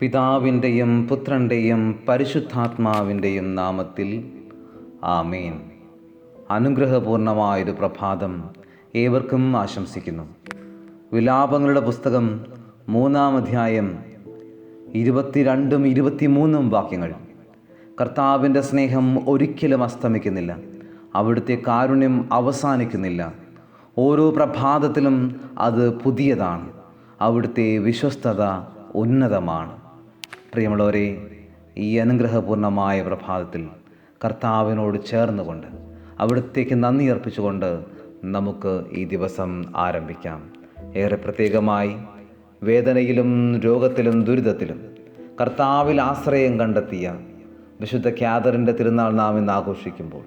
പിതാവിന്റെയും പുത്രന്റെയും പരിശുദ്ധാത്മാവിന്റെയും നാമത്തിൽ. ആമേൻ. അനുഗ്രഹപൂർണമായൊരു പ്രഭാതം ഏവർക്കും ആശംസിക്കുന്നു. വിലാപങ്ങളുടെ പുസ്തകം മൂന്നാം അധ്യായം ഇരുപത്തിരണ്ടും ഇരുപത്തിമൂന്നും വാക്യങ്ങൾ. കർത്താവിന്റെ സ്നേഹം ഒരിക്കലും അസ്തമിക്കുന്നില്ല. അവിടുത്തെ കാരുണ്യം അവസാനിക്കുന്നില്ല. ഓരോ പ്രഭാതത്തിലും അത് പുതിയതാണ്. അവിടുത്തെ വിശ്വസ്തത ഉന്നതമാണ്. പ്രിയമുള്ളവരെ ഈ അനുഗ്രഹപൂർണമായ പ്രഭാതത്തിൽ കർത്താവിനോട് ചേർന്നുകൊണ്ട് അവിടത്തേക്ക് നന്ദി അർപ്പിച്ചുകൊണ്ട് നമുക്ക് ഈ ദിവസം ആരംഭിക്കാം. ഏറെ പ്രത്യേകമായി വേദനയിലും രോഗത്തിലും ദുരിതത്തിലും കർത്താവിൽ ആശ്രയം കണ്ടെത്തിയ വിശുദ്ധ ഖ്യാതറിന്റെ തിരുനാൾ നാം ഇന്ന് ആഘോഷിക്കുമ്പോൾ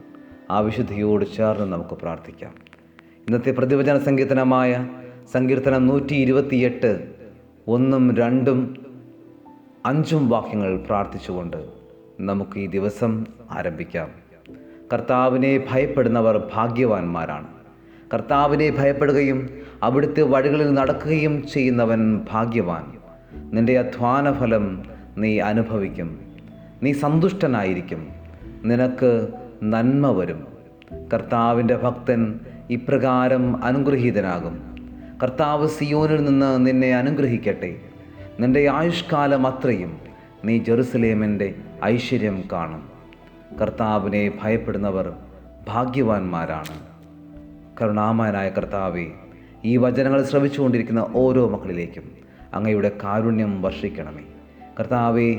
ആ വിശുദ്ധിയോട് ചേർന്ന് നമുക്ക് പ്രാർത്ഥിക്കാം. ഇന്നത്തെ പ്രതിവചന സങ്കീർത്തനമായ സങ്കീർത്തനം നൂറ്റി ഇരുപത്തിയെട്ട് ഒന്നും രണ്ടും അഞ്ചും വാക്യങ്ങൾ പ്രാർത്ഥിച്ചുകൊണ്ട് നമുക്ക് ഈ ദിവസം ആരംഭിക്കാം. കർത്താവിനെ ഭയപ്പെടുന്നവർ ഭാഗ്യവാന്മാരാണ്. കർത്താവിനെ ഭയപ്പെടുകയും അവിടുത്തെ വഴികളിൽ നടക്കുകയും ചെയ്യുന്നവൻ ഭാഗ്യവാൻ. നിന്റെ അധ്വാന ഫലം നീ അനുഭവിക്കും. നീ സന്തുഷ്ടനായിരിക്കും. നിനക്ക് നന്മ വരും. കർത്താവിന്റെ ഭക്തൻ ഇപ്രകാരം അനുഗ്രഹീതനാകും. കർത്താവ് സിയോനിൽ നിന്ന് നിന്നെ അനുഗ്രഹിക്കട്ടെ. നിന്റെ ആയുഷ്കാലം അത്രയും. നീ ജെറുസലേമിന്റെ ഐശ്വര്യം കാണും. കർത്താവിനെ ഭയപ്പെടുന്നവർ ഭാഗ്യവാന്മാരാണ്. കരുണാമയനായ കർത്താവെ ഈ വചനങ്ങൾ ശ്രവിച്ചുകൊണ്ടിരിക്കുന്ന ഓരോ മക്കളിലേക്കും അങ്ങയുടെ കാരുണ്യം വർഷിക്കണമേ. കർത്താവെ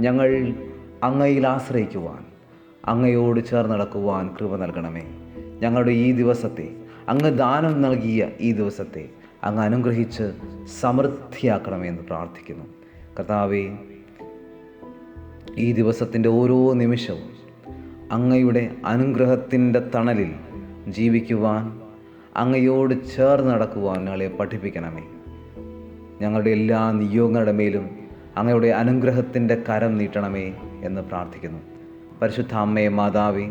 ഞങ്ങൾ അങ്ങയിൽ ആശ്രയിക്കുവാൻ അങ്ങയോട് ചേർന്ന് നടക്കുവാൻ കൃപ നൽകണമേ. ഞങ്ങളുടെ ഈ ദിവസത്തെ അങ്ങ് ദാനം നൽകിയ ഈ ദിവസത്തെ അങ്ങ് അനുഗ്രഹിച്ച് സമൃദ്ധിയാക്കണമേ എന്ന് പ്രാർത്ഥിക്കുന്നു. കർത്താവെ ഈ ദിവസത്തിന്റെ ഓരോ നിമിഷവും അങ്ങയുടെ അനുഗ്രഹത്തിന്റെ തണലിൽ ജീവിക്കുവാൻ അങ്ങയോട് ചേർന്ന് നടക്കുവാൻ ഞങ്ങളെ പഠിപ്പിക്കണമേ. ഞങ്ങളുടെ എല്ലാ നിയോഗങ്ങളുടെ മേലും അങ്ങയുടെ അനുഗ്രഹത്തിന്റെ കരം നീട്ടണമേ എന്ന് പ്രാർത്ഥിക്കുന്നു. പരിശുദ്ധ അമ്മയെ മാതാവേ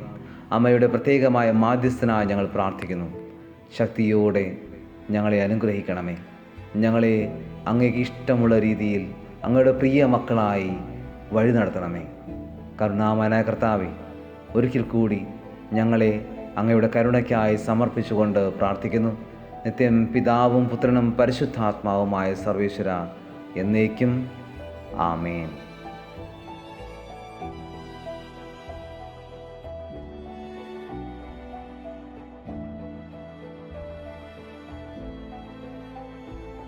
അമ്മയുടെ പ്രത്യേകമായ മാധ്യസ്ഥനായി ഞങ്ങൾ പ്രാർത്ഥിക്കുന്നു. ശക്തിയോടെ ഞങ്ങളെ അനുഗ്രഹിക്കണമേ. ഞങ്ങളെ അങ്ങേക്ക് ഇഷ്ടമുള്ള രീതിയിൽ അങ്ങയുടെ പ്രിയ മക്കളായി വഴി നടത്തണമേ. കരുണാമനായ കർത്താവെ ഒരിക്കൽ കൂടി ഞങ്ങളെ അങ്ങയുടെ കരുണയ്ക്കായി സമർപ്പിച്ചുകൊണ്ട് പ്രാർത്ഥിക്കുന്നു. നിത്യം പിതാവും പുത്രനും പരിശുദ്ധാത്മാവുമായ സർവേശ്വര എന്നേക്കും ആമേൻ.